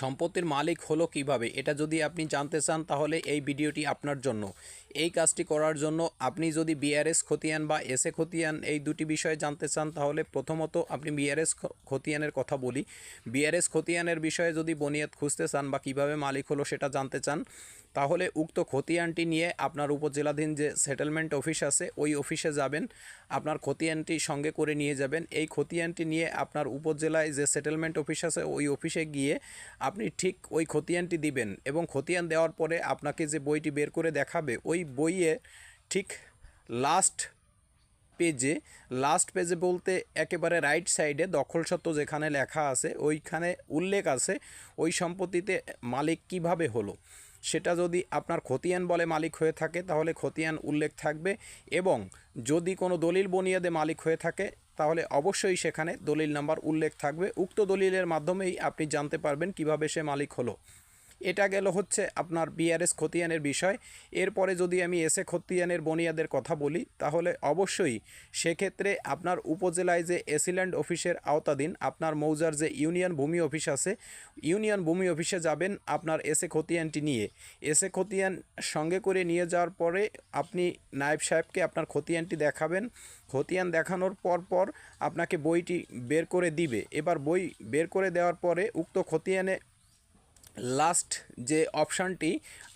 সম্পত্তির মালিক হলো কীভাবে? এটা যদি আপনি জানতে চান, তাহলে এই ভিডিওটি আপনার জন্য। এই কাজটি করার জন্য আপনি যদি বিআরএস খতিয়ান বা এসএ খতিয়ান এই দুটি বিষয়ে জানতে চান, তাহলে প্রথমত আপনি বিআরএস খতিয়ানের কথা বলি। বিআরএস খতিয়ানের বিষয়ে যদি বনিয়াদ খুঁজতে চান বা কীভাবে মালিক হলো সেটা জানতে চান, তাহলে উক্ত খতিয়ানটি নিয়ে আপনার উপজেলাধীন যে সেটেলমেন্ট অফিস আছে, ওই অফিসে যাবেন। আপনার খতিয়ানটি সঙ্গে করে নিয়ে যাবেন। এই খতিয়ানটি নিয়ে আপনার উপজেলায় যে সেটেলমেন্ট অফিস আছে, ওই অফিসে গিয়ে আপনি ঠিক ওই খতিয়ানটি দিবেন এবং খতিয়ান দেওয়ার পরে আপনাকে যে বইটি বের করে দেখাবে, ওই বইয়ে ঠিক লাস্ট পেজে লাস্ট পেজে বলতে একেবারে রাইট সাইডে দখল সত্ত্ব যেখানে লেখা আছে, ওইখানে উল্লেখ আছে ওই সম্পত্তিতে মালিক কীভাবে হলো। সেটা যদি আপনার খতিয়ান বলে মালিক হয়ে থাকে, তাহলে খতিয়ান উল্লেখ থাকবে এবং যদি কোনো দলিল বনিয়াদে মালিক হয়ে থাকে তাহলে অবশ্যই সেখানে দলিল নাম্বার উল্লেখ থাকবে। উক্ত দলিলের মাধ্যমেই আপনি জানতে পারবেন কীভাবে সে মালিক হলো। এটা গেল হচ্ছে আপনার বিআরএস খতিয়ানের বিষয়। এরপরে যদি আমি এসে খতিয়ানের বনিয়াদের কথা বলি, তাহলে অবশ্যই সেক্ষেত্রে আপনার উপজেলায় যে এসিল্যান্ড অফিসের আওতাধীন, আপনার মৌজার যে ইউনিয়ন ভূমি অফিস আছে, ইউনিয়ন ভূমি অফিসে যাবেন আপনার এসে খতিয়ানটি নিয়ে। এসে খতিয়ান সঙ্গে করে নিয়ে যাওয়ার পরে আপনি নায়েব সাহেবকে আপনার খতিয়ানটি দেখাবেন। খতিয়ান দেখানোর পর পর আপনাকে বইটি বের করে দিবে। এবার বই বের করে দেওয়ার পরে উক্ত খতিয়ানে লাস্ট যে অপশানটি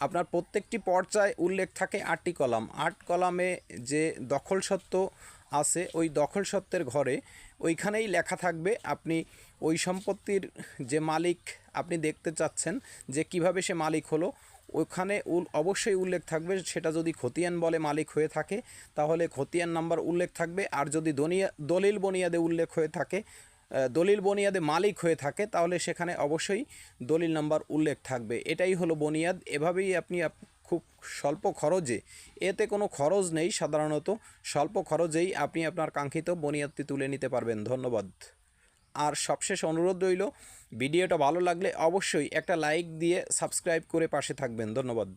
আপনার প্রত্যেকটি পর্যায়ে উল্লেখ থাকে আটটি কলাম। আট কলামে যে দখল সত্ত্ব আছে, ওই দখল সত্ত্বের ঘরে ওইখানেই লেখা থাকবে আপনি ওই সম্পত্তির যে মালিক আপনি দেখতে চাচ্ছেন, যে কীভাবে সে মালিক হলো, ওখানে অবশ্যই উল্লেখ থাকবে, সেটা যদি খতিয়ান বলে মালিক হয়ে থাকে, তাহলে খতিয়ান নাম্বার উল্লেখ থাকবে, আর যদি দনিয়া, দলিল বনিয়াদে উল্লেখ হয়ে থাকে দলিল বনিয়াদে মালিক হয়ে থাকে, তাহলে সেখানে অবশ্যই দলিল নাম্বার উল্লেখ থাকবে। এটাই হলো বনিয়াদ। এভাবেই আপনি খুব স্বল্প খরচে, এতে কোনো খরচ নেই, সাধারণত স্বল্প খরচেই আপনি আপনার কাঙ্ক্ষিত বনিয়াদটি তুলে নিতে পারবেন। ধন্যবাদ। আর সবশেষ অনুরোধ রইল, ভিডিওটা ভালো লাগলে অবশ্যই একটা লাইক দিয়ে সাবস্ক্রাইব করে পাশে থাকবেন। ধন্যবাদ।